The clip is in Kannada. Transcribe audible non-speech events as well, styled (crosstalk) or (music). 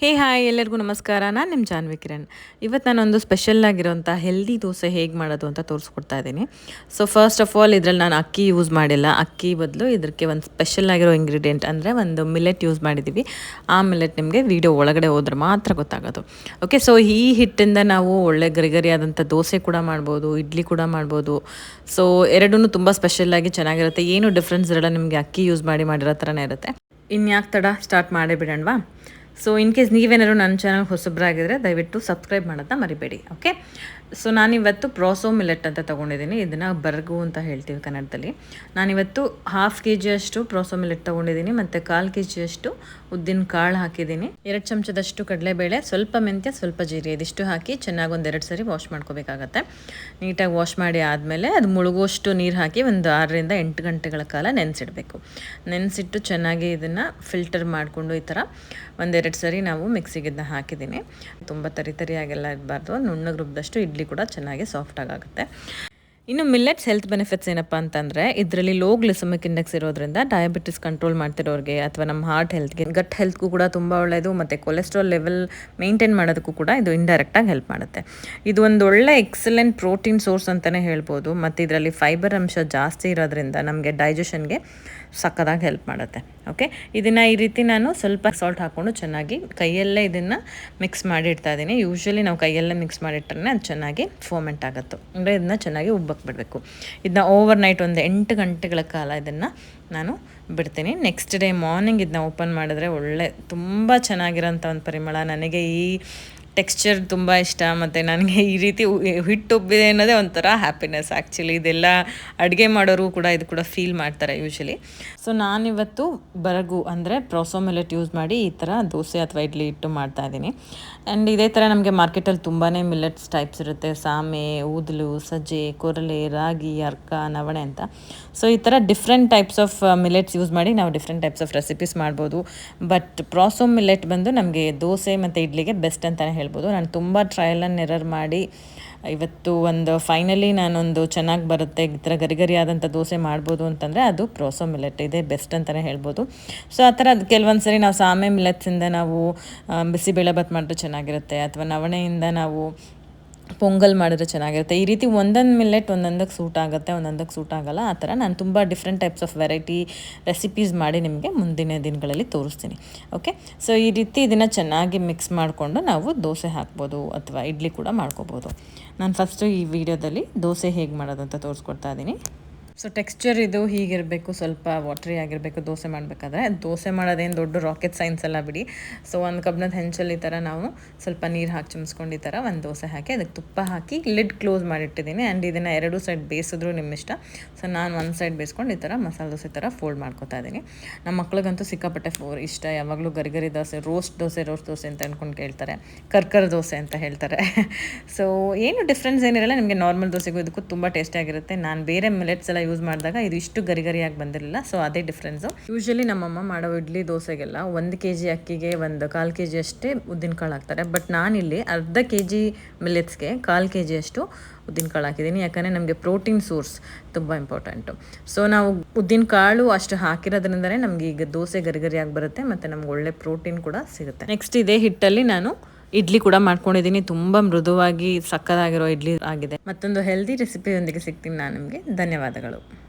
ಹೇ ಹಾಯ್, ಎಲ್ಲರಿಗೂ ನಮಸ್ಕಾರ. ನಾನು ನಿಮ್ಮ ಜಾನ್ವಿ ಕಿರಣ್. ಇವತ್ತು ನಾನೊಂದು ಸ್ಪೆಷಲ್ ಆಗಿರೋಂಥ ಹೆಲ್ದಿ ದೋಸೆ ಹೇಗೆ ಮಾಡೋದು ಅಂತ ತೋರಿಸ್ಕೊಡ್ತಾ ಇದ್ದೀನಿ ಸೊ ಫಸ್ಟ್ ಆಫ್ ಆಲ್ ಇದರಲ್ಲಿ ನಾನು ಅಕ್ಕಿ ಯೂಸ್ ಮಾಡಿಲ್ಲ. ಅಕ್ಕಿ ಬದಲು ಇದಕ್ಕೆ ಒಂದು ಸ್ಪೆಷಲ್ ಆಗಿರೋ ಇಂಗ್ರೀಡಿಯೆಂಟ್ ಅಂದರೆ ಒಂದು ಮಿಲೆಟ್ ಯೂಸ್ ಮಾಡಿದ್ದೀವಿ ಆ ಮಿಲೆಟ್ ನಿಮಗೆ ವಿಡಿಯೋ ಒಳಗಡೆ ಹೋದ್ರೆ ಮಾತ್ರ ಗೊತ್ತಾಗೋದು. ಓಕೆ ಸೊ ಈ ಹಿಟ್ಟಿಂದ ನಾವು ಒಳ್ಳೆ ಗರಿಗರಿಯಾದಂಥ ದೋಸೆ ಕೂಡ ಮಾಡ್ಬೋದು, ಇಡ್ಲಿ ಕೂಡ ಮಾಡ್ಬೋದು. ಸೊ ಎರಡೂ ತುಂಬ ಸ್ಪೆಷಲ್ಲಾಗಿ ಚೆನ್ನಾಗಿರುತ್ತೆ. ಏನು ಡಿಫ್ರೆನ್ಸ್ ಇರಲ್ಲ, ನಿಮಗೆ ಅಕ್ಕಿ ಯೂಸ್ ಮಾಡಿ ಮಾಡಿರೋ ಥರನೇ ಇರುತ್ತೆ. ಇನ್ಯಾಕೆ ತಡ ಸ್ಟಾರ್ಟ್ ಮಾಡೇ ಬಿಡೋಣವಾ? ಸೊ ಇನ್ ಕೇಸ್ ನೀವೇನಾದ್ರು ನನ್ನ ಚಾನಲ್ ಹೊಸಬ್ರಾಗಿದ್ದರೆ ದಯವಿಟ್ಟು ಸಬ್ಸ್ಕ್ರೈಬ್ ಮಾಡೋದನ್ನ ಮರಿಬೇಡಿ ಓಕೆ ಸೊ ನಾನಿವತ್ತು ಪ್ರೋಸೋ ಮಿಲೆಟ್ ಅಂತ ತೊಗೊಂಡಿದ್ದೀನಿ. ಇದನ್ನು ಬರ್ಗು ಅಂತ ಹೇಳ್ತೀವಿ ಕನ್ನಡದಲ್ಲಿ. ನಾನಿವತ್ತು ಹಾಫ್ ಕೆ ಜಿಯಷ್ಟು ಪ್ರೋಸೋ ಮಿಲೆಟ್ ತೊಗೊಂಡಿದ್ದೀನಿ ಮತ್ತು ಕಾಲು ಕೆ ಜಿಯಷ್ಟು ಉದ್ದಿನ ಕಾಳು ಹಾಕಿದ್ದೀನಿ. ಎರಡು ಚಮಚದಷ್ಟು ಕಡಲೆಬೇಳೆ, ಸ್ವಲ್ಪ ಮೆಂತ್ಯ, ಸ್ವಲ್ಪ ಜೀರಿಗೆ ಇದಿಷ್ಟು ಹಾಕಿ ಚೆನ್ನಾಗಿ ಒಂದು ಎರಡು ಸರಿ ವಾಶ್ ಮಾಡ್ಕೋಬೇಕಾಗತ್ತೆ. ನೀಟಾಗಿ ವಾಶ್ ಮಾಡಿ ಆದಮೇಲೆ ಅದು ಮುಳುಗುವಷ್ಟು ನೀರು ಹಾಕಿ ಒಂದು ಆರರಿಂದ ಎಂಟು ಗಂಟೆಗಳ ಕಾಲ ನೆನೆಸಿಡಬೇಕು. ನೆನೆಸಿಟ್ಟು ಚೆನ್ನಾಗಿ ಇದನ್ನು ಫಿಲ್ಟರ್ ಮಾಡಿಕೊಂಡು ಈ ಥರ ಒಂದೆರಡು ಸರಿ ನಾವು ಮಿಕ್ಸಿಗೆ ಇದನ್ನ ಹಾಕಿದ್ದೀನಿ. ತುಂಬ ತರಿ ತರಿಯಾಗೆಲ್ಲ ಇರಬಾರ್ದು. ನುಣ್ಣಗೆ ರುಬ್ದಷ್ಟು ಇಡ್ಲಿ ಕೂಡ ಚೆನ್ನಾಗಿ ಸಾಫ್ಟಾಗಿ ಆಗುತ್ತೆ ಇನ್ನು ಮಿಲ್ಲೆಟ್ಸ್ ಹೆಲ್ತ್ ಬೆನಿಫಿಟ್ಸ್ ಏನಪ್ಪ ಅಂತಂದರೆ, ಇದರಲ್ಲಿ ಲೋ ಗ್ಲಿಸಮಿಕ್ ಇಂಡೆಕ್ಸ್ ಇರೋದ್ರಿಂದ ಡಯಾಬಿಟಿಸ್ ಕಂಟ್ರೋಲ್ ಮಾಡ್ತಿರೋರಿಗೆ ಅಥವಾ ನಮ್ಮ ಹಾರ್ಟ್ ಹೆಲ್ತ್ಗೆ ಗಟ್ ಹೆಲ್ತ್ಗೂ ಕೂಡ ತುಂಬ ಒಳ್ಳೆಯದು ಮತ್ತು ಕೊಲೆಸ್ಟ್ರಾಲ್ ಲೆವೆಲ್ ಮೇಂಟೈನ್ ಮಾಡೋದಕ್ಕೂ ಕೂಡ ಇದು ಇಂಡೈರೆಕ್ಟಾಗಿ ಹೆಲ್ಪ್ ಮಾಡುತ್ತೆ. ಇದು ಒಂದು ಒಳ್ಳೆ ಎಕ್ಸಲೆಂಟ್ ಪ್ರೋಟೀನ್ ಸೋರ್ಸ್ ಅಂತಲೇ ಹೇಳ್ಬೋದು, ಮತ್ತು ಇದರಲ್ಲಿ ಫೈಬರ್ ಅಂಶ ಜಾಸ್ತಿ ಇರೋದ್ರಿಂದ ನಮಗೆ ಡೈಜೆಷನ್ಗೆ ಸಕ್ಕದಾಗಿ ಹೆಲ್ಪ್ ಮಾಡುತ್ತೆ. ಓಕೆ ಇದನ್ನು ಈ ರೀತಿ ನಾನು ಸ್ವಲ್ಪ ಸಾಲ್ಟ್ ಹಾಕ್ಕೊಂಡು ಚೆನ್ನಾಗಿ ಕೈಯಲ್ಲೇ ಇದನ್ನು ಮಿಕ್ಸ್ ಮಾಡಿಡ್ತಾ ಇದ್ದೀನಿ. ಯೂಶ್ವಲಿ ನಾವು ಕೈಯಲ್ಲೇ ಮಿಕ್ಸ್ ಮಾಡಿಟ್ರೆ ಅದು ಚೆನ್ನಾಗಿ ಫೋಮೆಂಟ್ ಆಗುತ್ತೆ. ಅಂದರೆ ಇದನ್ನ ಚೆನ್ನಾಗಿ ಉಬ್ಬಕ್ಕೆ ಬಿಡಬೇಕು ಇದನ್ನ ಓವರ್ ನೈಟ್ ಒಂದು ಎಂಟು ಗಂಟೆಗಳ ಕಾಲ ಇದನ್ನು ನಾನು ಬಿಡ್ತೀನಿ. ನೆಕ್ಸ್ಟ್ ಡೇ ಮಾರ್ನಿಂಗ್ ಇದನ್ನ ಓಪನ್ ಮಾಡಿದ್ರೆ ಒಳ್ಳೆ, ತುಂಬ ಚೆನ್ನಾಗಿರೋಂಥ ಒಂದು ಪರಿಮಳ. ನನಗೆ ಈ ಟೆಕ್ಸ್ಚರ್ ತುಂಬ ಇಷ್ಟ, ಮತ್ತು ನನಗೆ ಈ ರೀತಿ ಹಿಟ್ಟು ಉಬ್ಬಿದೆ ಅನ್ನೋದೇ ಒಂಥರ ಹ್ಯಾಪಿನೆಸ್ ಆ್ಯಕ್ಚುಲಿ ಇದೆಲ್ಲ ಅಡುಗೆ ಮಾಡೋರು ಕೂಡ ಇದು ಕೂಡ ಫೀಲ್ ಮಾಡ್ತಾರೆ ಯೂಶಲಿ ಸೊ ನಾನಿವತ್ತು ಬರಗು ಅಂದರೆ ಪ್ರೋಸೋ ಮಿಲೆಟ್ ಯೂಸ್ ಮಾಡಿ ಈ ಥರ ದೋಸೆ ಅಥವಾ ಇಡ್ಲಿ ಇಟ್ಟು ಮಾಡ್ತಾ ಇದ್ದೀನಿ. ಆ್ಯಂಡ್ ಇದೇ ಥರ ನಮಗೆ ಮಾರ್ಕೆಟಲ್ಲಿ ತುಂಬಾ ಮಿಲೆಟ್ಸ್ ಟೈಪ್ಸ್ ಇರುತ್ತೆ. ಸಾಮೆ, ಊದಲು, ಸಜ್ಜೆ, ಕೊರಲೆ, ರಾಗಿ, ಅರ್ಕ, ನವಣೆ ಅಂತ. ಸೊ ಈ ಥರ different types of millets use ಮಾಡಿ ನಾವು ಡಿಫ್ರೆಂಟ್ ಟೈಪ್ಸ್ ಆಫ್ ರೆಸಿಪೀಸ್ ಮಾಡ್ಬೋದು. ಬಟ್ ಪ್ರೋಸೋ ಮಿಲೆಟ್ ಬಂದು ನಮಗೆ ದೋಸೆ ಮತ್ತು ಇಡ್ಲಿಗೆ ಬೆಸ್ಟ್ ಅಂತಲೇ ಹೇಳ್ಬೋದು. ನಾನು ತುಂಬ ಟ್ರಯಲ್ ಆ್ಯಂಡ್ ಎರರ್ ಮಾಡಿ, ಇವತ್ತು ಒಂದು ಫೈನಲಿ ನಾನೊಂದು ಚೆನ್ನಾಗಿ ಬರುತ್ತೆ ಈ ಥರ ಗರಿ ಗರಿ ದೋಸೆ ಮಾಡ್ಬೋದು ಅಂತಂದರೆ ಅದು ಪ್ರೋಸೋ ಮಿಲೆಟ್ ಇದೆ ಬೆಸ್ಟ್ ಅಂತಲೇ ಹೇಳ್ಬೋದು. ಸೊ ಆ ಥರ ಕೆಲವೊಂದು ಸರಿ ನಾವು ಸಾಮೆ ಮಿಲೆಟ್ಸಿಂದ ನಾವು ಬಿಸಿಬೇಳೆ ಭಾತ್ ಮಾಡಿದ್ರೆ ಚೆನ್ನಾಗಿರುತ್ತೆ, ಅಥವಾ ನವಣೆಯಿಂದ ನಾವು ಪೊಂಗಲ್ ಮಾಡಿದ್ರೆ ಚೆನ್ನಾಗಿರುತ್ತೆ. ಈ ರೀತಿ ಒಂದೊಂದು ಮಿಲ್ಲೆಟ್ ಒಂದೊಂದಕ್ಕೆ ಸೂಟ್ ಆಗುತ್ತೆ ಒಂದೊಂದಕ್ಕೆ ಸೂಟ್ ಆಗಲ್ಲ. ಆ ಥರ ನಾನು ತುಂಬ different types of variety recipes ಮಾಡಿ ನಿಮಗೆ ಮುಂದಿನ ದಿನಗಳಲ್ಲಿ ತೋರಿಸ್ತೀನಿ. ಓಕೆ ಸೊ ಈ ರೀತಿ ಇದನ್ನು ಚೆನ್ನಾಗಿ ಮಿಕ್ಸ್ ಮಾಡಿಕೊಂಡು ನಾವು ದೋಸೆ ಹಾಕ್ಬೋದು ಅಥವಾ ಇಡ್ಲಿ ಕೂಡ ಮಾಡ್ಕೋಬೋದು. ನಾನು ಫಸ್ಟು ಈ ವಿಡಿಯೋದಲ್ಲಿ ದೋಸೆ ಹೇಗೆ ಮಾಡೋದು ಅಂತ ತೋರಿಸ್ಕೊಡ್ತಾ ಇದ್ದೀನಿ ಸೊ ಟೆಕ್ಸ್ಚರ್ ಇದು ಹೀಗಿರಬೇಕು. ಸ್ವಲ್ಪ ವಾಟ್ರಿ ಆಗಿರಬೇಕು. ದೋಸೆ ಮಾಡಬೇಕಾದ್ರೆ ದೋಸೆ ಮಾಡೋದೇನು ದೊಡ್ಡ ರಾಕೆಟ್ ಸೈನ್ಸ್ ಎಲ್ಲ ಬಿಡಿ. ಸೊ ಒಂದು ಕಬ್ಬಿಣದ ಹೆಂಚಲ್ಲಿ ಈ ಥರ ನಾವು ಸ್ವಲ್ಪ ನೀರು ಹಾಕಿ ಚಿಮ್ಸ್ಕೊಂಡು ಈ ಥರ ಒಂದು ದೋಸೆ ಹಾಕಿ ಅದಕ್ಕೆ ತುಪ್ಪ ಹಾಕಿ ಲಿಡ್ ಕ್ಲೋಸ್ ಮಾಡಿಟ್ಟಿದ್ದೀನಿ. ಆ್ಯಂಡ್ ಇದನ್ನು ಎರಡು ಸೈಡ್ ಬೇಯಿಸಿದ್ರು ನಿಮ್ಮ ಇಷ್ಟ. ಸೊ ನಾನು ಒಂದು ಸೈಡ್ ಬೇಯಿಸ್ಕೊಂಡು ಈ ಥರ ಮಸಾಲೆ ದೋಸೆ ಥರ ಫೋಲ್ಡ್ ಮಾಡ್ಕೊತಾ ಇದ್ದೀನಿ. ನಮ್ಮ ಮಕ್ಳಿಗಂತೂ ಸಿಕ್ಕಾಪಟ್ಟೆ ಫೋರ್ ಇಷ್ಟ. ಯಾವಾಗಲೂ ಗರಿಗರಿ ದೋಸೆ ರೋಸ್ಟ್ ದೋಸೆ ರೋಸ್ಟ್ ದೋಸೆ ಅಂತ ಅಂದ್ಕೊಂಡು ಕೇಳ್ತಾರೆ. ಕರ್ಕರ್ ದೋಸೆ ಅಂತ ಹೇಳ್ತಾರೆ. (laughs) ಸೊ ಏನು ಡಿಫ್ರೆನ್ಸ್ ಏನಿರಲ್ಲ, ನಿಮಗೆ ನಾರ್ಮಲ್ ದೋಸೆಗೂ ಇದಕ್ಕೂ ತುಂಬ ಟೇಸ್ಟಿಯಾಗಿರುತ್ತೆ ನಾನು ಬೇರೆ ಮಿಲೆಟ್ಸ್ ಎಲ್ಲ ಯೂಸ್ ಮಾಡಿದಾಗ ಇದು ಇಷ್ಟು ಗರಿ ಗರಿಯಾಗಿ ಬಂದಿರಲಿಲ್ಲ ಸೊ ಅದೇ ಡಿಫ್ರೆನ್ಸು ಯೂಶ್ವಲಿ ನಮ್ಮಮ್ಮ ಮಾಡೋ ಇಡ್ಲಿ ದೋಸೆಗೆಲ್ಲ ಒಂದು ಕೆ ಜಿ ಅಕ್ಕಿಗೆ ಒಂದು ಕಾಲು ಕೆ ಜಿ ಅಷ್ಟೇ ಉದ್ದಿನಕಾಳು ಹಾಕ್ತಾರೆ. ಬಟ್ ನಾನಿಲ್ಲಿ ಅರ್ಧ ಕೆ ಜಿ ಮಿಲೆಟ್ಸ್ಗೆ ಕಾಲು ಕೆ ಜಿಯಷ್ಟು ಉದ್ದಿನಕಾಳು ಹಾಕಿದ್ದೀನಿ. ಯಾಕಂದರೆ ನಮಗೆ ಪ್ರೋಟೀನ್ ಸೋರ್ಸ್ ತುಂಬ ಇಂಪಾರ್ಟೆಂಟು ಸೊ ನಾವು ಉದ್ದಿನಕಾಳು ಅಷ್ಟು ಹಾಕಿರೋದ್ರಿಂದಲೇ ನಮಗೆ ಈಗ ದೋಸೆ ಗರಿಗರಿಯಾಗಿ ಬರುತ್ತೆ ಮತ್ತು ನಮ್ಗೆ ಒಳ್ಳೆ ಪ್ರೋಟೀನ್ ಕೂಡ ಸಿಗುತ್ತೆ. ನೆಕ್ಸ್ಟ್ ಇದೇ ಹಿಟ್ಟಲ್ಲಿ ನಾನು ಇಡ್ಲಿ ಕೂಡ ಮಾಡ್ಕೊಂಡಿದ್ದೀನಿ. ತುಂಬ ಮೃದುವಾಗಿ ಸಕ್ಕದಾಗಿರೋ ಇಡ್ಲಿ ಆಗಿದೆ. ಮತ್ತೊಂದು ಹೆಲ್ದಿ ರೆಸಿಪಿಯೊಂದಿಗೆ ಸಿಗ್ತೀನಿ ನಾನು ನಿಮಗೆ. ಧನ್ಯವಾದಗಳು.